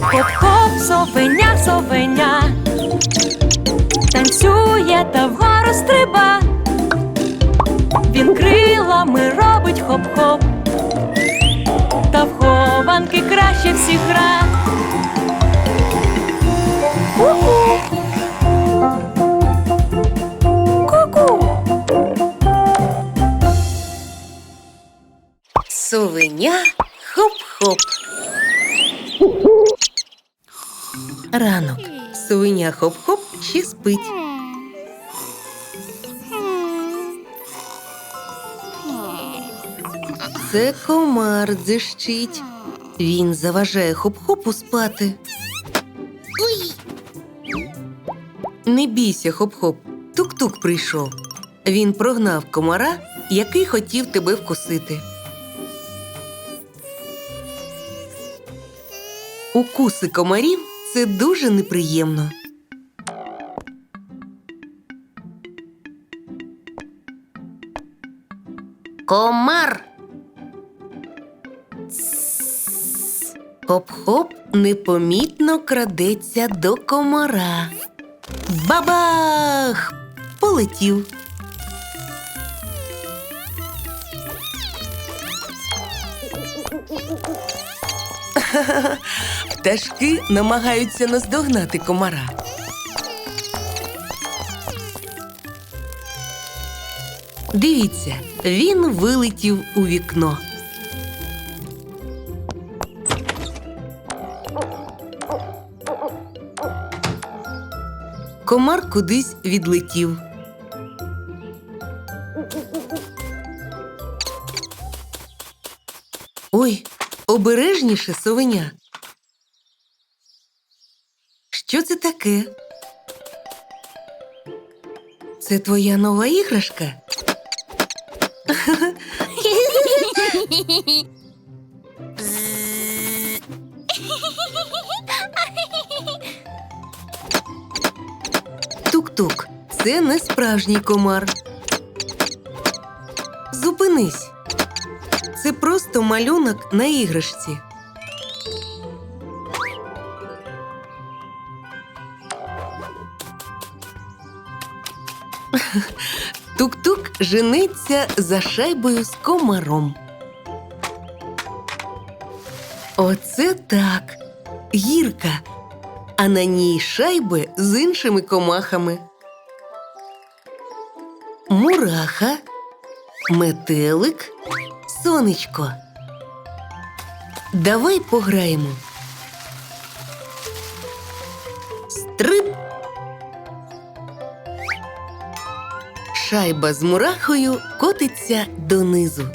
Хоп-хоп, совеня, совеня, танцює та вгору стриба. Він крилами робить хоп-хоп, та в хованки краще всіх гра. Ку-ку. Совеня хоп-хоп. Ранок. Совеня хоп-хоп ще спить. Це комар дзищить. Він заважає хоп-хопу спати. Не бійся, хоп-хоп. Тук-тук прийшов. Він прогнав комара, який хотів тебе вкусити. Укуси комарів це дуже неприємно. Комар. Хоп-хоп непомітно крадеться до комара. Бабах! Полетів. Пташки намагаються наздогнати комара. Дивіться, він вилетів у вікно. Комар кудись відлетів. Ой, обережніше совеня. Що це таке? Це твоя нова іграшка? Тук-тук, це не справжній комар. Зупинись. Це просто малюнок на іграшці. Тук-тук жениться за шайбою з комаром. Оце так. Гірка. А на ній шайби з іншими комахами. Мураха, метелик, сонечко. Давай пограємо. Стрип. Шайба з мурахою котиться донизу.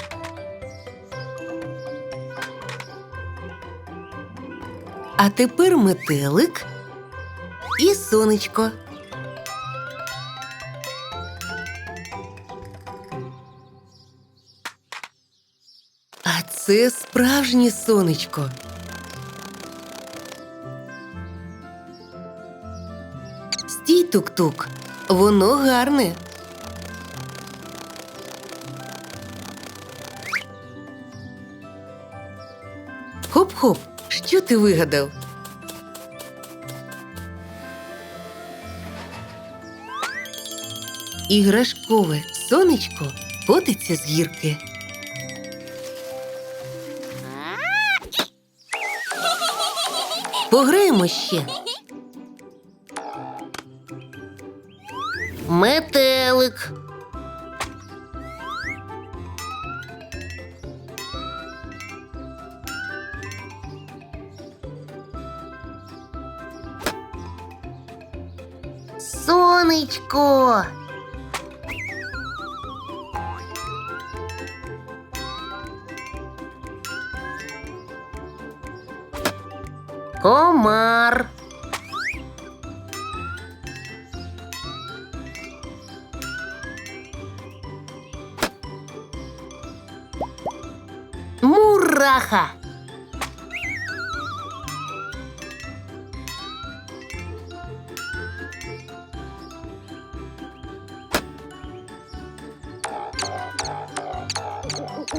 А тепер метелик і сонечко. А це справжнє сонечко. Стій тук-тук, воно гарне. Хоп-хоп, що ти вигадав? Іграшкове сонечко котиться з гірки. Пограємо ще. Метелик. Комар. Мураха.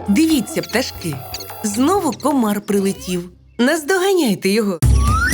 Дивіться, пташки. Знову комар прилетів. Наздоганяйте його.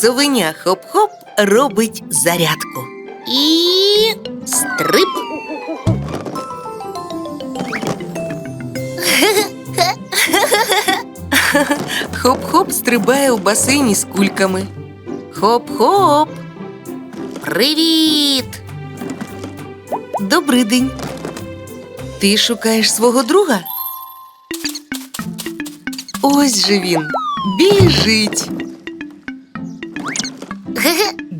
Совеня хоп-хоп робить зарядку. І стрип. Хоп-хоп стрибає у басейні з кульками. Хоп-хоп. Привіт. Добрий день. Ти шукаєш свого друга? Ось же він. Біжить.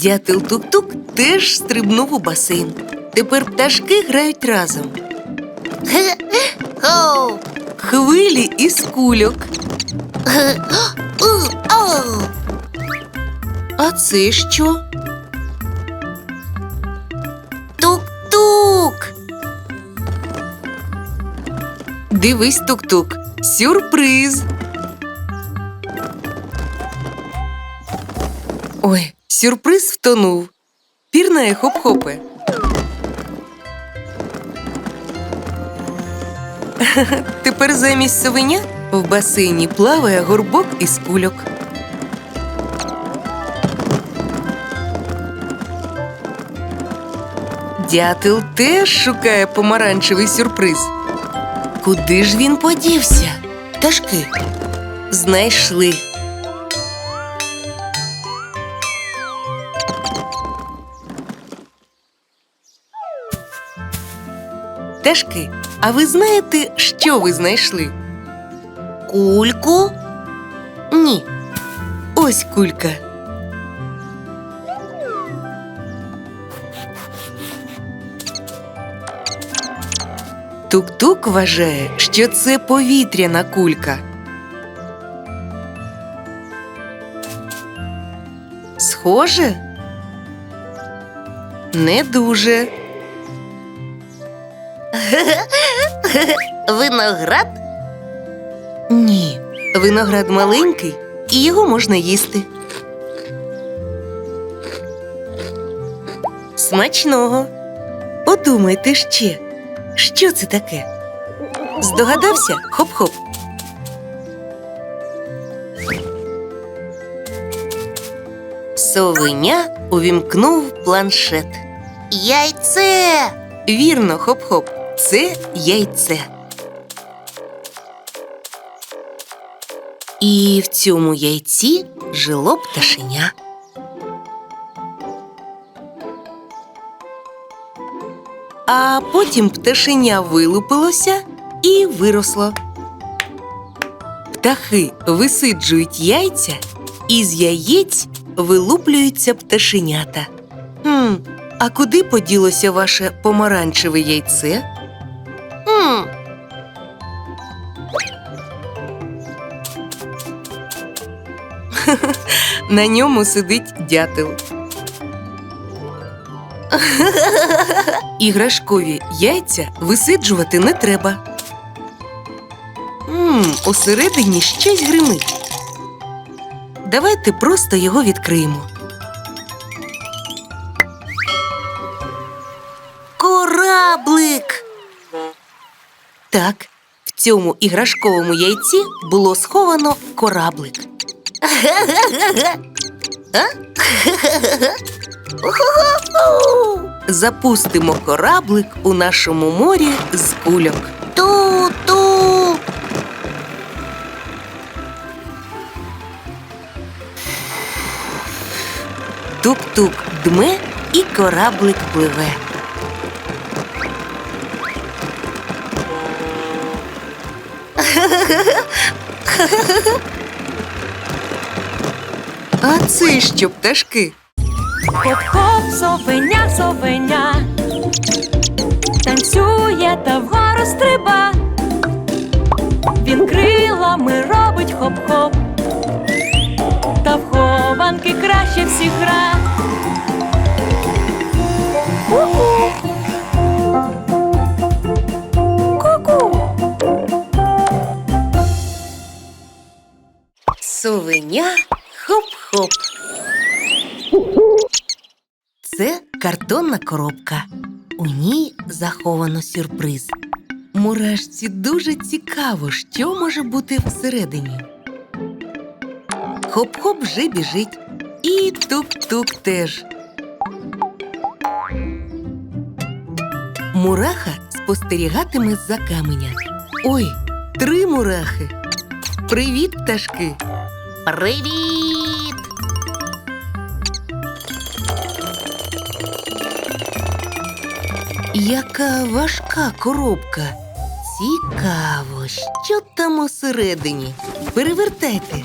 Дятел Тук-Тук теж стрибнув у басейн. Тепер пташки грають разом. Хвилі із кульок. А це що? Тук-тук. Дивись, тук-тук. Сюрприз. Ой, сюрприз втонув. Пірнає хоп-хопе. Тепер замість совеня в басейні плаває горбок із кульок. Дятел теж шукає помаранчевий сюрприз. Куди ж він подівся? Пташки знайшли. Пташки, а ви знаєте, що ви знайшли? Кульку? Ні. Ось кулька. Тук-тук вважає, що це повітряна кулька. Схоже? Не дуже. Виноград? Ні. Виноград маленький, і його можна їсти. Смачного. Подумайте ще, що це таке? Здогадався? Хоп-хоп. Совеня увімкнув планшет. Яйце. Вірно, хоп-хоп. Це яйце. І в цьому яйці жило пташеня. А потім пташеня вилупилося і виросло. Птахи висиджують яйця, і з яєць вилуплюються пташенята. Хм, а куди поділося ваше помаранчеве яйце? На ньому сидить дятел. Іграшкові яйця висиджувати не треба. Мм, усередині щось гримить. Давайте просто його відкриємо. Кораблик. Так, в цьому іграшковому яйці було сховано кораблик. Запустимо кораблик у нашому морі з кульок. Ту-ту. Тук-тук дме і кораблик пливе. А це що, пташки? Хоп-хоп, совеня, совеня. Танцює та вгору стриба. Він крилами робить хоп-хоп. Та в наче всі гра. Ку-ку. Ку-ку. Совеня хоп-хоп. Це картонна коробка. У ній заховано сюрприз. Мурашці дуже цікаво, що може бути всередині. Хоп-хоп вже біжить. І тук-тук теж. Мураха спостерігатиме з-за каменя. Ой, три мурахи. Привіт, пташки. Привіт! Яка важка коробка. Цікаво, що там усередині. Перевертайте.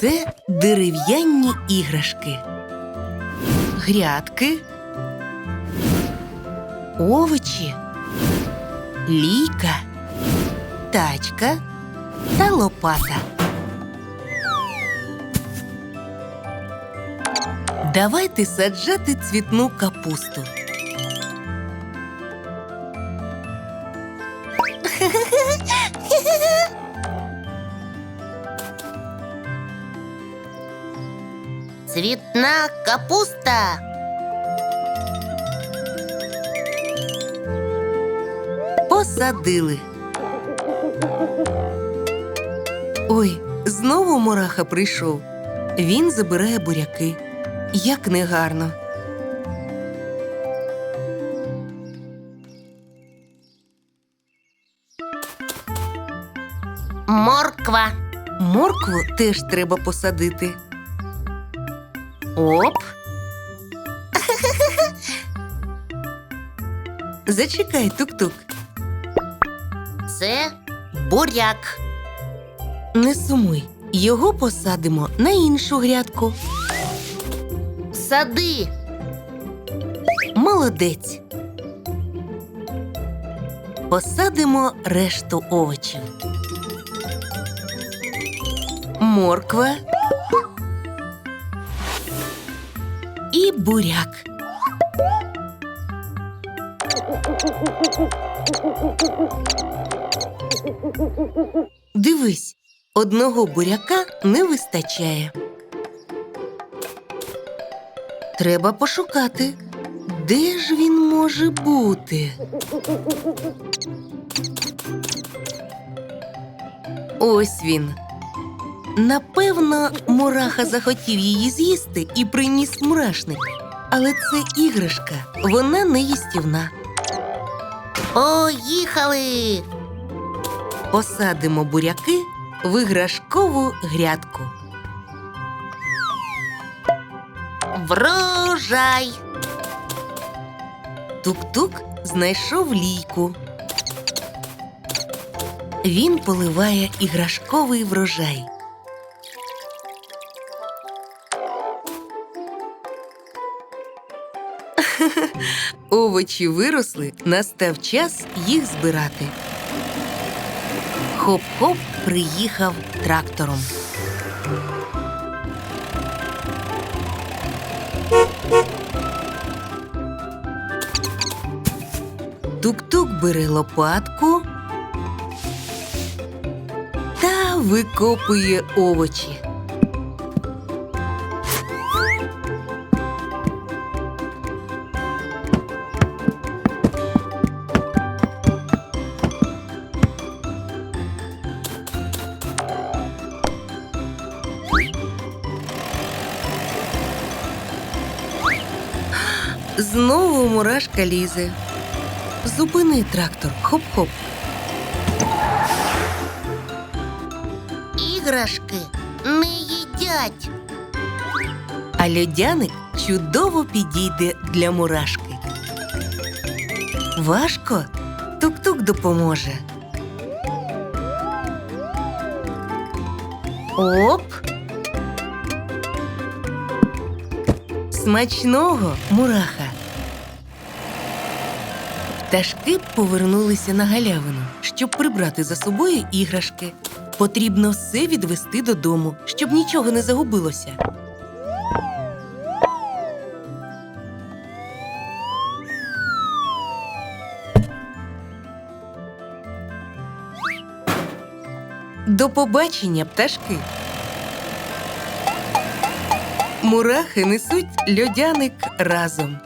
Це дерев'яні іграшки. Грядки. Овочі. Лійка. Тачка та лопата. Давайте саджати цвітну капусту. Цвітна капуста. Посадили. Ой, знову мураха прийшов. Він забирає буряки. Як негарно. Морква. Моркву теж треба посадити. Оп. Зачекай, тук-тук. Це буряк. Не сумуй. Його посадимо на іншу грядку. Сади. Молодець. Посадимо решту овочів. Морква. І буряк. Дивись, одного буряка не вистачає. Треба пошукати. Де ж він може бути? Ось він. Напевно, мураха захотів її з'їсти і приніс мурашник. Але це іграшка, вона не їстівна. Поїхали. Посадимо буряки в іграшкову грядку. Врожай. Тук-тук знайшов лійку. Він поливає іграшковий врожай. Овочі виросли, настав час їх збирати. Хоп-хоп приїхав трактором. Бере лопатку та викопує овочі. Знову мурашка лізе. Зупини трактор, хоп-хоп. Іграшки не їдять. А льодяник чудово підійде для мурашки. Важко? Тук-тук допоможе. Оп. Смачного, мураха. Пташки повернулися на галявину, щоб прибрати за собою іграшки. Потрібно все відвести додому, щоб нічого не загубилося. До побачення, пташки. Мурахи несуть льодяник разом.